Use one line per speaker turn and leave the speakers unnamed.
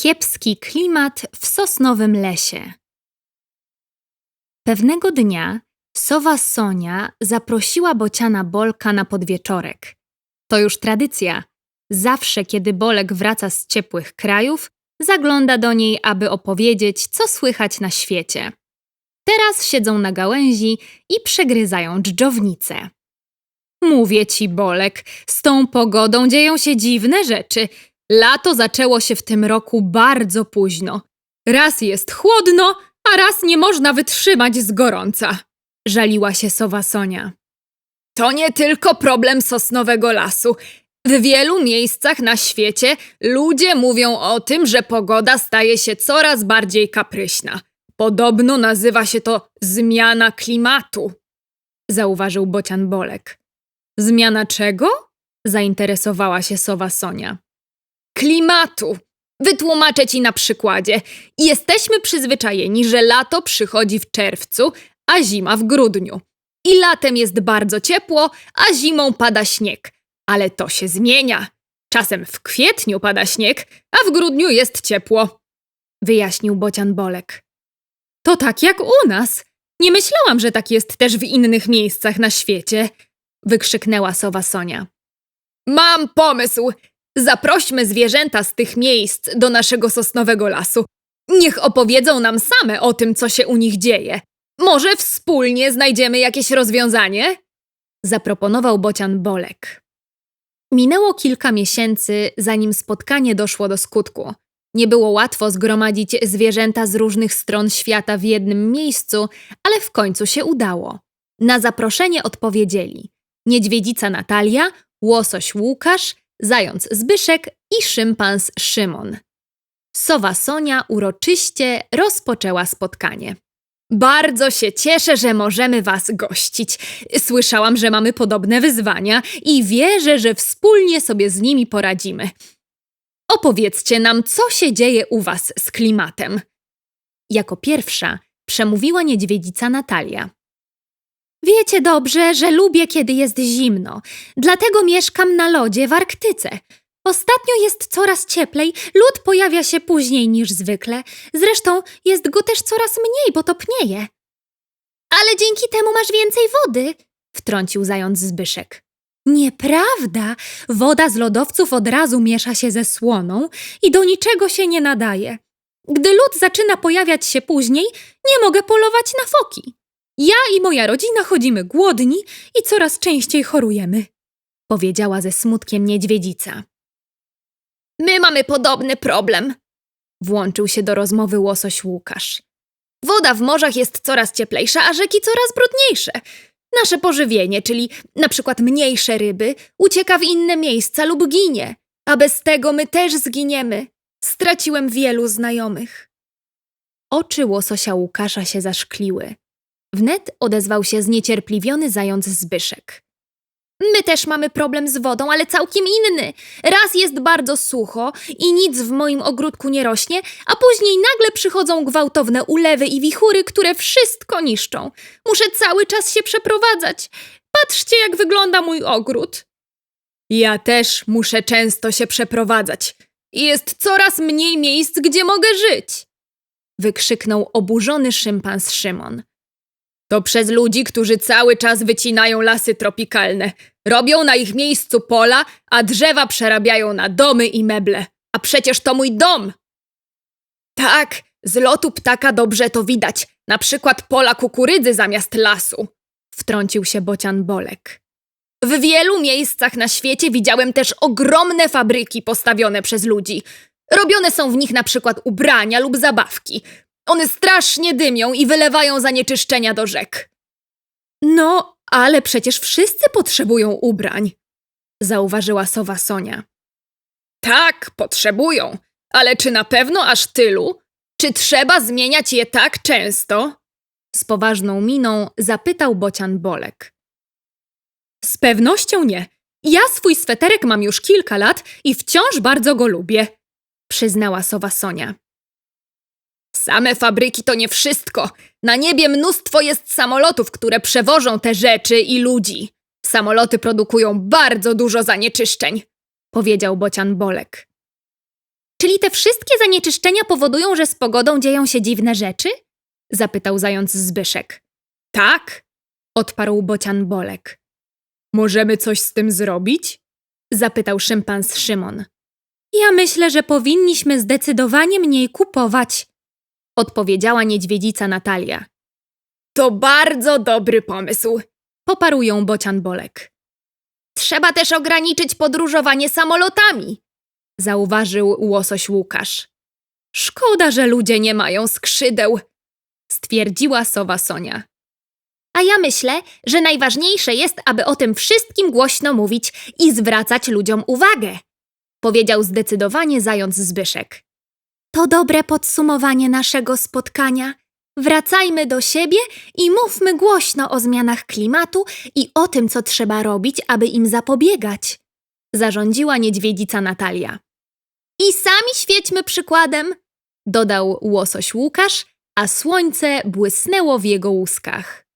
Kiepski klimat w sosnowym lesie. Pewnego dnia sowa Sonia zaprosiła bociana Bolka na podwieczorek. To już tradycja. Zawsze, kiedy Bolek wraca z ciepłych krajów, zagląda do niej, aby opowiedzieć, co słychać na świecie. Teraz siedzą na gałęzi i przegryzają dżdżownice. Mówię ci, Bolek, z tą pogodą dzieją się dziwne rzeczy. Lato zaczęło się w tym roku bardzo późno. Raz jest chłodno, a raz nie można wytrzymać z gorąca. Żaliła się sowa Sonia. To nie tylko problem sosnowego lasu. W wielu miejscach na świecie ludzie mówią o tym, że pogoda staje się coraz bardziej kapryśna. Podobno nazywa się to zmiana klimatu, zauważył bocian Bolek. Zmiana czego? zainteresowała się sowa Sonia. Klimatu. Wytłumaczę ci na przykładzie. Jesteśmy przyzwyczajeni, że lato przychodzi w czerwcu, a zima w grudniu. I latem jest bardzo ciepło, a zimą pada śnieg. Ale to się zmienia. Czasem w kwietniu pada śnieg, a w grudniu jest ciepło. Wyjaśnił bocian Bolek. To tak jak u nas. Nie myślałam, że tak jest też w innych miejscach na świecie. Wykrzyknęła sowa Sonia. Mam pomysł! Zaprośmy zwierzęta z tych miejsc do naszego sosnowego lasu. Niech opowiedzą nam same o tym, co się u nich dzieje. Może wspólnie znajdziemy jakieś rozwiązanie? Zaproponował bocian Bolek. Minęło kilka miesięcy, zanim spotkanie doszło do skutku. Nie było łatwo zgromadzić zwierzęta z różnych stron świata w jednym miejscu, ale w końcu się udało. Na zaproszenie odpowiedzieli niedźwiedzica Natalia, łosoś Łukasz, zając Zbyszek i szympans Szymon. Sowa Sonia uroczyście rozpoczęła spotkanie. Bardzo się cieszę, że możemy Was gościć. Słyszałam, że mamy podobne wyzwania i wierzę, że wspólnie sobie z nimi poradzimy. Opowiedzcie nam, co się dzieje u Was z klimatem. Jako pierwsza przemówiła niedźwiedzica Natalia. Wiecie dobrze, że lubię, kiedy jest zimno. Dlatego mieszkam na lodzie w Arktyce. Ostatnio jest coraz cieplej, lód pojawia się później niż zwykle. Zresztą jest go też coraz mniej, bo topnieje. Ale dzięki temu masz więcej wody, wtrącił zając Zbyszek. Nieprawda! Woda z lodowców od razu miesza się ze słoną i do niczego się nie nadaje. Gdy lód zaczyna pojawiać się później, nie mogę polować na foki. Ja i moja rodzina chodzimy głodni i coraz częściej chorujemy, powiedziała ze smutkiem niedźwiedzica. My mamy podobny problem, włączył się do rozmowy łosoś Łukasz. Woda w morzach jest coraz cieplejsza, a rzeki coraz brudniejsze. Nasze pożywienie, czyli na przykład mniejsze ryby, ucieka w inne miejsca lub ginie, a bez tego my też zginiemy. Straciłem wielu znajomych. Oczy łososia Łukasza się zaszkliły. Wnet odezwał się zniecierpliwiony zając Zbyszek. My też mamy problem z wodą, ale całkiem inny. Raz jest bardzo sucho i nic w moim ogródku nie rośnie, a później nagle przychodzą gwałtowne ulewy i wichury, które wszystko niszczą. Muszę cały czas się przeprowadzać. Patrzcie, jak wygląda mój ogród. Ja też muszę często się przeprowadzać. Jest coraz mniej miejsc, gdzie mogę żyć. Wykrzyknął oburzony szympans Szymon. To przez ludzi, którzy cały czas wycinają lasy tropikalne. Robią na ich miejscu pola, a drzewa przerabiają na domy i meble. A przecież to mój dom! Tak, z lotu ptaka dobrze to widać. Na przykład pola kukurydzy zamiast lasu. Wtrącił się bocian Bolek. W wielu miejscach na świecie widziałem też ogromne fabryki postawione przez ludzi. Robione są w nich na przykład ubrania lub zabawki. One strasznie dymią i wylewają zanieczyszczenia do rzek. No, ale przecież wszyscy potrzebują ubrań, zauważyła sowa Sonia. Tak, potrzebują, ale czy na pewno aż tylu? Czy trzeba zmieniać je tak często? Z poważną miną zapytał bocian Bolek. Z pewnością nie. Ja swój sweterek mam już kilka lat i wciąż bardzo go lubię, przyznała sowa Sonia. Same fabryki to nie wszystko. Na niebie mnóstwo jest samolotów, które przewożą te rzeczy i ludzi. Samoloty produkują bardzo dużo zanieczyszczeń, powiedział bocian Bolek. Czyli te wszystkie zanieczyszczenia powodują, że z pogodą dzieją się dziwne rzeczy? Zapytał zając Zbyszek. Tak, odparł bocian Bolek. Możemy coś z tym zrobić? Zapytał szympans Szymon. Ja myślę, że powinniśmy zdecydowanie mniej kupować, odpowiedziała niedźwiedzica Natalia. To bardzo dobry pomysł, poparł ją bocian Bolek. Trzeba też ograniczyć podróżowanie samolotami, zauważył łosoś Łukasz. Szkoda, że ludzie nie mają skrzydeł, stwierdziła sowa Sonia. A ja myślę, że najważniejsze jest, aby o tym wszystkim głośno mówić i zwracać ludziom uwagę, powiedział zdecydowanie zając Zbyszek. To dobre podsumowanie naszego spotkania. Wracajmy do siebie i mówmy głośno o zmianach klimatu i o tym, co trzeba robić, aby im zapobiegać, zarządziła niedźwiedzica Natalia. I sami świećmy przykładem, dodał łosoś Łukasz, a słońce błysnęło w jego łuskach.